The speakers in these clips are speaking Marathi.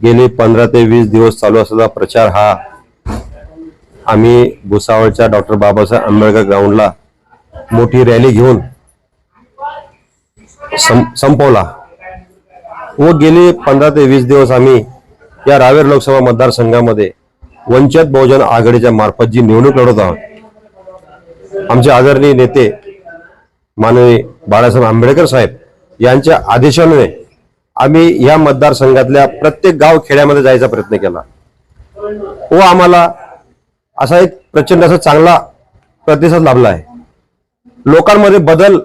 गेले पंधरा ते वीस दिवस चालू असलेला प्रचार हा आम्ही भुसावळच्या डॉक्टर बाबासाहेब आंबेडकर ग्राउंडला मोठी रॅली घेऊन सं- संपवला. व गेले पंधरा ते वीस दिवस आम्ही या रावेर लोकसभा मतदारसंघामध्ये वंचित बहुजन आघाडीच्या मार्फत जी निवडणूक लढवत आहोत आमचे आदरणीय नेते माननीय बाळासाहेब आंबेडकर साहेब यांच्या आदेशाने आम्ही या मतदारसंघातल्या प्रत्येक गाव खेड्यामध्ये जायचा प्रयत्न केला. व आम्हाला असा एक प्रचंड असा चांगला प्रतिसाद लाभला आहे. लोकांमध्ये बदल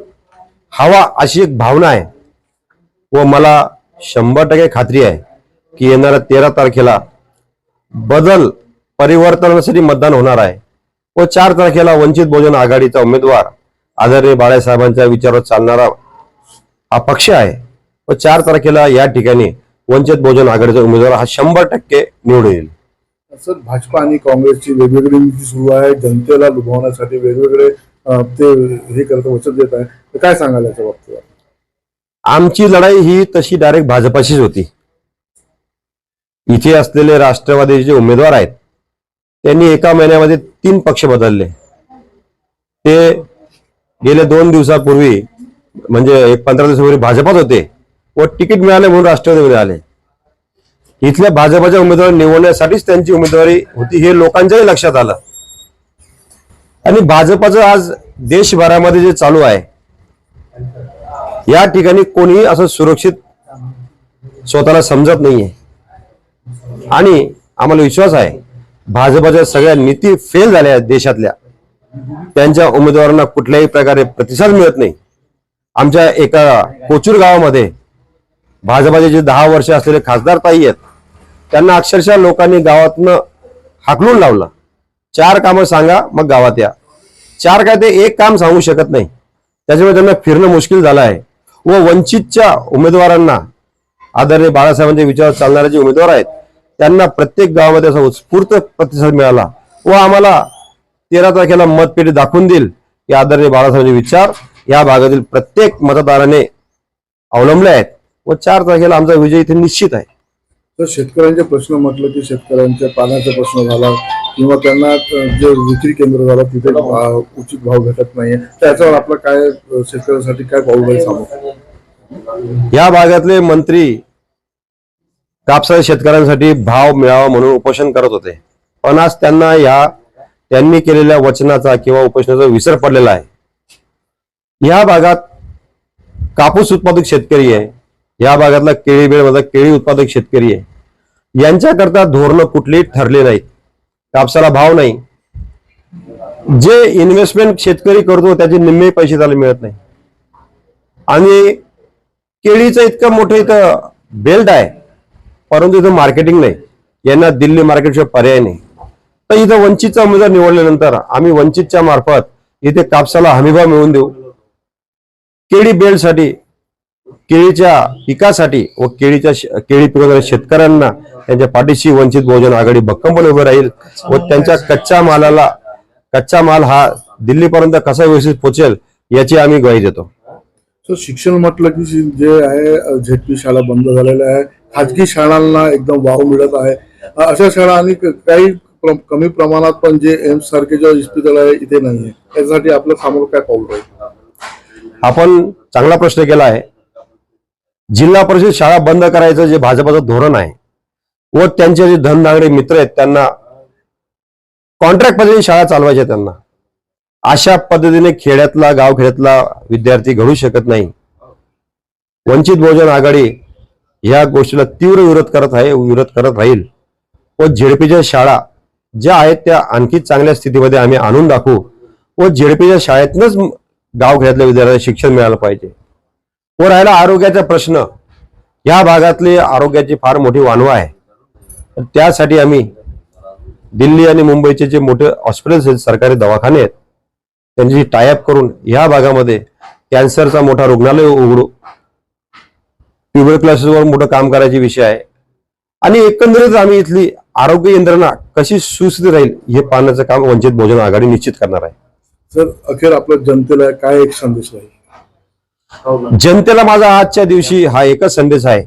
हवा अशी एक भावना आहे. व मला शंभर टक्के खात्री आहे की येणाऱ्या तेरा तारखेला बदल परिवर्तनासाठी मतदान होणार आहे. व चार तारखेला वंचित बहुजन आघाडीचा उमेदवार आदरणीय बाळासाहेबांच्या विचारावर चालणारा हा पक्ष आहे. व चार तारखेला या ठिकाणी वंचित बहुजन आघाडीचा उमेदवार हा शंभर टक्के निवडून येईल. असं भाजपा आणि काँग्रेसची वेगवेगळी नीती सुरू आहे. जनतेला लुभावण्यासाठी वेगवेगळे ते हे करत वचन देत आहे. तर काय सांगाल याच्या बाबतीत? आमची लढाई ही तशी डायरेक्ट भाजपाशीच होती. इथे असलेले राष्ट्रवादीचे जे उमेदवार आहेत त्यांनी एका महिन्यामध्ये तीन पक्ष बदलले. ते गेले दोन दिवसापूर्वी म्हणजे एक पंधरा दिवसापूर्वी भाजपात होते. व तिकीट मिळाले म्हणून राष्ट्रवादीमध्ये आले. इथल्या भाजपाच्या उमेदवार निवडण्यासाठीच त्यांची उमेदवारी होती हे लोकांच्याही लक्षात आलं. आणि भाजपाचं आज देशभरामध्ये जे चालू आहे या ठिकाणी कोणीही असं सुरक्षित स्वतःला समजत नाहीये. आणि आम्हाला विश्वास आहे भाजपाच्या सगळ्या नीती फेल झाल्या आहेत देशातल्या. त्यांच्या उमेदवारांना कुठल्याही प्रकारे प्रतिसाद मिळत नाही. आमच्या एका कोचूर गावामध्ये भाजपाचे जे दहा वर्ष असलेले खासदार ताई आहेत त्यांना अक्षरशः लोकांनी गावातनं हाकलून लावलं. चार कामं सांगा मग गावात या. चार काय ते एक काम सांगू शकत नाही. त्याच्यामुळे त्यांना फिरणं मुश्किल झालं आहे. व वंचितच्या उमेदवारांना आदरणीय बाळासाहेबांच्या विचार चालणारे जे उमेदवार आहेत त्यांना प्रत्येक गावामध्ये असा उत्स्फूर्त प्रतिसाद मिळाला. व आम्हाला तेरा तारखेला मतपेटी दाखवून देईल की आदरणीय बाळासाहेबांचे विचार. या भागातील प्रत्येक मतदाराने अवलंबले आहेत. व चार तारखेला आमचा विजय इथे निश्चित आहे. तर शेतकऱ्यांचे प्रश्न म्हटलं की शेतकऱ्यांच्या पाण्याचा प्रश्न झाला किंवा त्यांना जे विक्री केंद्र झालं तिथे उचित भाव भेटत नाहीये. त्याच्यावर आपलं काय शेतकऱ्यांसाठी काय पाऊल सांगू. या भागातले मंत्री कापसाच्या शेतकऱ्यांसाठी भाव मिळावा म्हणून उपोषण करत होते. पण आज त्यांना या त्यांनी केलेल्या वचनाचा किंवा उपोषणाचा विसर पडलेला आहे. या भागात कापूस उत्पादक शेतकरी आहे. या भागातला केळी बेळमधला केळी उत्पादक शेतकरी आहे. यांच्याकरता धोरणं कुठलीही ठरले नाहीत. कापसाला भाव नाही. जे इन्व्हेस्टमेंट शेतकरी करतो त्याचे निम्मे पैसे त्याला मिळत नाही. आणि केळीचं इतकं मोठं इथं बेल्ट आहे परंतु इथं मार्केटिंग नाही. यांना दिल्ली मार्केटशिवाय पर्याय नाही. तर इथं वंचितचा उमेदवार निवडल्यानंतर आम्ही वंचितच्या मार्फत इथे कापसाला हमीभाव मिळवून देऊ. केळी बेल्टसाठी केळीच्या पिकासाठी व केळीच्या केळी पिकवणाऱ्या शेतकऱ्यांना त्यांच्या पाठीशी वंचित बहुजन आघाडी भक्कमपणे उभं राहील व त्यांच्या कच्च्या मालाला कच्चा माल हा दिल्लीपर्यंत कसा व्यवस्थित पोहोचेल याची आम्ही ग्वाही देतो. तर शिक्षण म्हटलं की जे आहे झेडपी शाळा बंद झालेल्या आहे खाजगी शाळांना एकदम वाव मिळत आहे. अशा शाळा आणि काही कमी प्रमाणात पण जे एम्स सारखे जे इस्पितळ आहे इथे नाहीये. त्यासाठी आपलं समोर काय पाऊल राहील? आपण चांगला प्रश्न केला आहे. जिल्हा परिषद शाळा बंद करायचं जे भाजपाचं धोरण आहे व त्यांचे जे धनदागडे मित्र आहेत त्यांना कॉन्ट्रॅक्ट पद्धतीने शाळा चालवायच्या त्यांना. अशा पद्धतीने खेड्यातला गाव खेड्यातला विद्यार्थी घडू शकत नाही. वंचित बहुजन आघाडी या गोष्टीला तीव्र विरोध करत आहे विरोध करत राहील. व झेडपीच्या शाळा ज्या आहेत त्या आणखी चांगल्या स्थितीमध्ये आम्ही आणून दाखवू व झेडपीच्या शाळेतनंच गाव खेड्यातल्या विद्यार्थ्यांना शिक्षण मिळालं पाहिजे. व राहिला आरोग्याचा प्रश्न. या भागातली आरोग्याची फार मोठी वानवा आहे. तर त्यासाठी आम्ही दिल्ली आणि मुंबईचे जे मोठे हॉस्पिटल्स आहेत सरकारी दवाखाने आहेत त्यांची टायअप करून या भागामध्ये कॅन्सरचा मोठा रुग्णालय उघडू. ट्युबरक्युलोसिसवर मोठं काम करायचे विषय आहे. आणि एकंदरीत आम्ही इथली आरोग्य यंत्रणा कशी सुस्थित राहील हे पाहण्याचं काम वंचित बहुजन आघाडी निश्चित करणार आहे. तर अखेर आपल्या जनतेला काय एक संदेश राहील? जनतेला माझा आजच्या दिवशी हा एकच संदेश आहे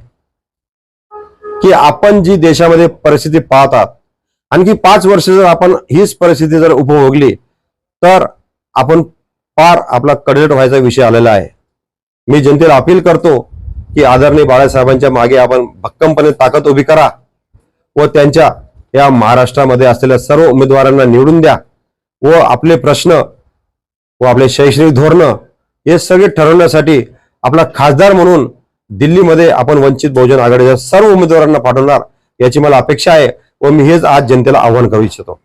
की आपण जी देशामध्ये परिस्थिती पाहतात आणखी पाच वर्ष जर आपण हीच परिस्थिती जर उपभोगली तर आपण फार आपला कडलेट व्हायचा विषय आलेला आहे. मी जनतेला अपील करतो की आदरणीय बाळासाहेबांच्या मागे आपण भक्कमपणे ताकद उभी करा व त्यांच्या या महाराष्ट्रामध्ये असलेल्या सर्व उमेदवारांना निवडून द्या व आपले प्रश्न व आपले शैक्षणिक धोरणं हे सगळे ठरवण्यासाठी आपला खासदार म्हणून दिल्लीमध्ये आपण वंचित बहुजन आघाडीच्या सर्व उमेदवारांना पाठवणार याची मला अपेक्षा आहे व मी हेच आज जनतेला आव्हान करू इच्छितो.